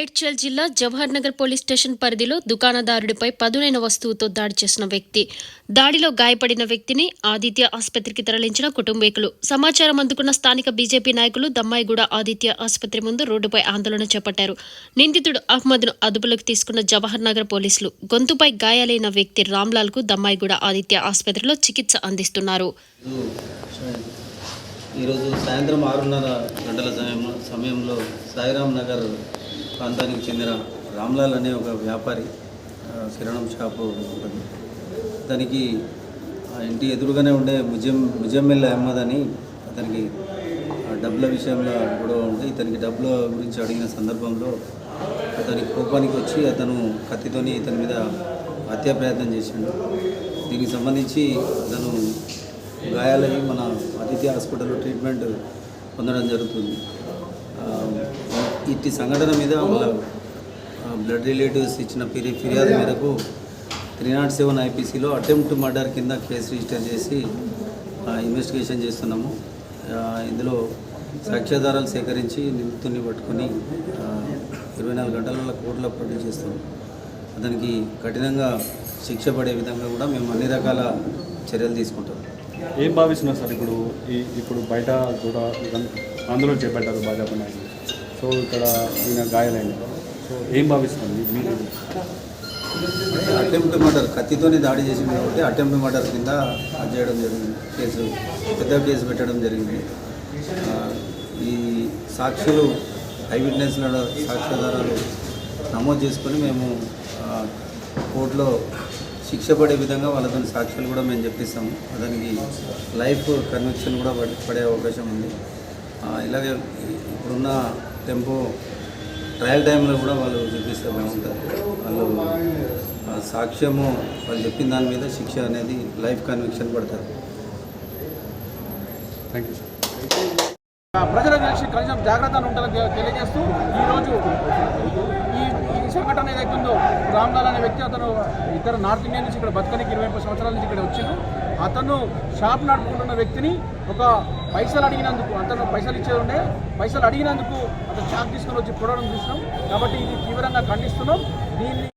మేడ్చల్ జిల్లా Jawahar Nagar police station పరిధిలో దుకాణదారుడిపై పదునైన వస్తువుతో దాడి చేసిన వ్యక్తి. దాడిలో గాయపడిన వ్యక్తిని ఆదిత్య ఆసుపత్రికి తరలించిన కుటుంబీకులు. సమాచారం అందుకున్న స్థానిక బీజేపీ నాయకులు దమ్మాయిగూడ ఆదిత్య ఆసుపత్రి ముందు రోడ్డుపై ఆందోళన చేపట్టారు. నిందితుడు అహ్మద్ను అదుపులోకి తీసుకున్న జవహర్ నగర్ పోలీసులు గొంతుపై గాయాలైన వ్యక్తి రామ్లాల్కు దమ్మాయిగూడ ఆదిత్య ఆసుపత్రిలో చికిత్స అందిస్తున్నారు. ఈరోజు సాయంత్రం ఆరున్నర గంటల సమయంలో సాయిరామ్ నగర్ ప్రాంతానికి చెందిన రామ్లాల్ అనే ఒక వ్యాపారి కిరణం కిరాణం షాపు ఉంటుంది. అతనికి ఆ ఇంటి ఎదురుగానే ఉండే ముజం ముజమ్మిల్ అహ్మద్ అని అతనికి డబ్బుల విషయంలో గొడవ ఉంటే ఇతనికి డబ్బుల గురించి అడిగిన సందర్భంలో అతని కోపానికి వచ్చి అతను కత్తితోని ఇతని మీద హత్యా ప్రయత్నం చేసిండు. దీనికి సంబంధించి అతను గాయాలయ్యి మన అతిథి హాస్పిటల్లో ట్రీట్మెంట్ పొందడం జరుగుతుంది. ఇట్టి సంఘటన మీద వాళ్ళ బ్లడ్ రిలేటివ్స్ ఇచ్చిన ఫిర్యా ఫిర్యాదు మేరకు త్రీ నాట్ సెవెన్ ఐపీసీలో అటెంప్ట్ మర్డర్ కింద కేసు రిజిస్టర్ చేసి ఇన్వెస్టిగేషన్ చేస్తున్నాము. ఇందులో సాక్ష్యాధారాలు సేకరించి నిందితుడిని పట్టుకొని ఇరవై నాలుగు గంటల కోర్టులో ప్రొడ్యూస్ చేస్తాం అతనికి కఠినంగా శిక్ష పడే విధంగా కూడా మేము అన్ని రకాల చర్యలు తీసుకుంటాం ఏం భావిస్తున్నారు సార్ ఇప్పుడు ఈ ఇప్పుడు బయట కూడా ఆందోళన చేపట్టారు భాజపా నాయకులు? సో ఇక్కడ ఈయన గాయాలైంది సో ఏం భావిస్తుంది మీరు అటెంప్ట్ మర్డర్ కత్తితోనే దాడి చేసింది కాబట్టి అటెంప్ట్ మర్డర్ కింద అది చేయడం జరిగింది. కేసు పెద్ద కేసు పెట్టడం జరిగింది. ఈ సాక్షులు ఐ విట్నెస్ల సాక్ష్యాధారాలు నమోదు చేసుకొని మేము కోర్టులో శిక్ష పడే విధంగా వాళ్ళతో సాక్ష్యాలు కూడా మేము చెప్పిస్తాము. దానికి లైఫ్ కన్విక్షన్ కూడా పడే పడే అవకాశం ఉంది. ఇలాగే ఇప్పుడున్న టెంపో ట్రయల్ టైంలో కూడా వాళ్ళు చూపిస్తే బాగుంటుంది. వాళ్ళు సాక్ష్యము వాళ్ళు చెప్పిన దాని మీద శిక్ష అనేది లైఫ్ కన్విక్షన్ పడతారు. థ్యాంక్ యూ సార్ ప్రజలకు తెలిసి కనీసం జాగ్రత్త ఉంటుందని తె- తెలియజేస్తూ ఈరోజు ఈ ఈ సంఘటన ఏదైతుందో రామ్లాల్ అనే వ్యక్తి అతను ఇతర నార్త్ ఇండియా నుంచి ఇక్కడ బతకనికి ఇరవై ముప్పై సంవత్సరాల నుంచి ఇక్కడ వచ్చిండు. అతను షాప్ నడుపుకుంటున్న వ్యక్తిని ఒక పైసలు అడిగినందుకు అతను పైసలు ఇచ్చేది ఉండే పైసలు అడిగినందుకు అతను చాక్ తీసుకొని వచ్చి పొడవడం చూసినాం. కాబట్టి ఇది తీవ్రంగా ఖండిస్తున్నాం. దీన్ని